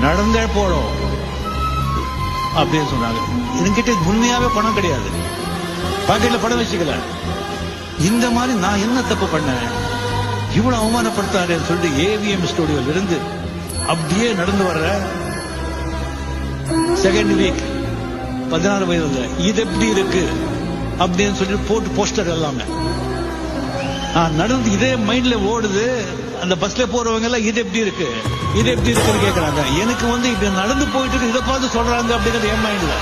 நடந்தே போறோம். அப்படின்னு சொன்னாங்க. என்கிட்ட உண்மையாவே பணம் கிடையாது. பாக்கெட்ல பணம் வச்சுக்கல. இந்த மாதிரி நான் என்ன தப்பு பண்ணேன்? இவ்வளவு அவமானப்படுத்தாருன்னு சொல்லிட்டு ஏவிஎம் ஸ்டுடியோல இருந்து அப்படியே நடந்து வர்ற செகண்ட் வீக் பதினாறு வயதுல இது எப்படி இருக்கு? அப்படின்னு சொல்லிட்டு போட்டு போஸ்டர் எல்லாமே. நடந்து இதே மைண்ட்ல ஓடுது. அந்த பஸ்ல போறவங்க எல்லாம் இது எப்படி இருக்கு? இது எப்படி இருக்குன்னு கேக்குறாங்க. எனக்கு வந்து இது நடந்து போயிட்டு இருக்கு இதை பார்த்து சொல்றாங்க அப்படிங்கிறது என் மைண்ட்ல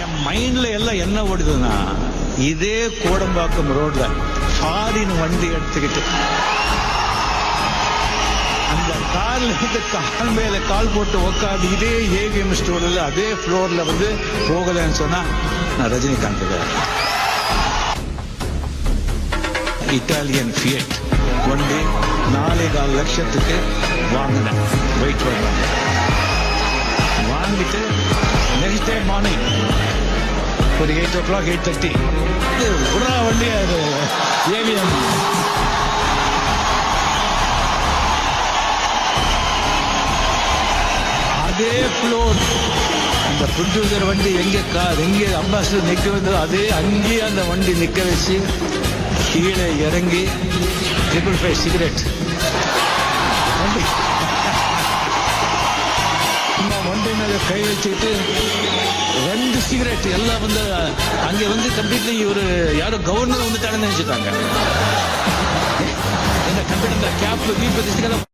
என் மைண்ட்ல எல்லாம் என்ன ஓடுதுன்னா இதே கோடம்பாக்கம் ரோட்ல ஃபாரின் வண்டி எடுத்துக்கிட்டு அந்த கால்ல இருந்து கால் மேல கால் போட்டு உட்காந்து இதே ஏவிஎம் ஸ்டோர்ல அதே ஃப்ளோர்ல வந்து போகலன்னு சொன்னா நான் ரஜினிகாந்த் இட்டாலியன் ஃபியட் வண்டி நாலே கால் லட்சத்துக்கு வாங்கினேன். வெயிட் பண்ணேன் வாங்கிட்டு நெக்ஸ்ட் டே மார்னிங் ஒரு eight o'clock eight thirty புறா வண்டி அது ஏவிஎம் அதே ஃப்ளோர் அந்த ப்ரொடியூசர் வண்டி எங்கே கார் எங்கே அம்பாசிடர் நிற்க வந்தோ அதே அங்கேயே அந்த வண்டி நிற்க வச்சு கீழே இறங்கி ட்ரிபிள் ஃபைவ் சிகரெட் வண்டி. வண்டி மேல கை வச்சுட்டு ரெண்டு சிகரெட் எல்லாம் வந்து அங்க வந்து கம்ப்ளீட்லி ஒரு யாரோ கவர்னர் வந்துட்டாங்கன்னு நினைச்சுட்டாங்க என்ன கம்ப்ளீட் கேப் வீப்பு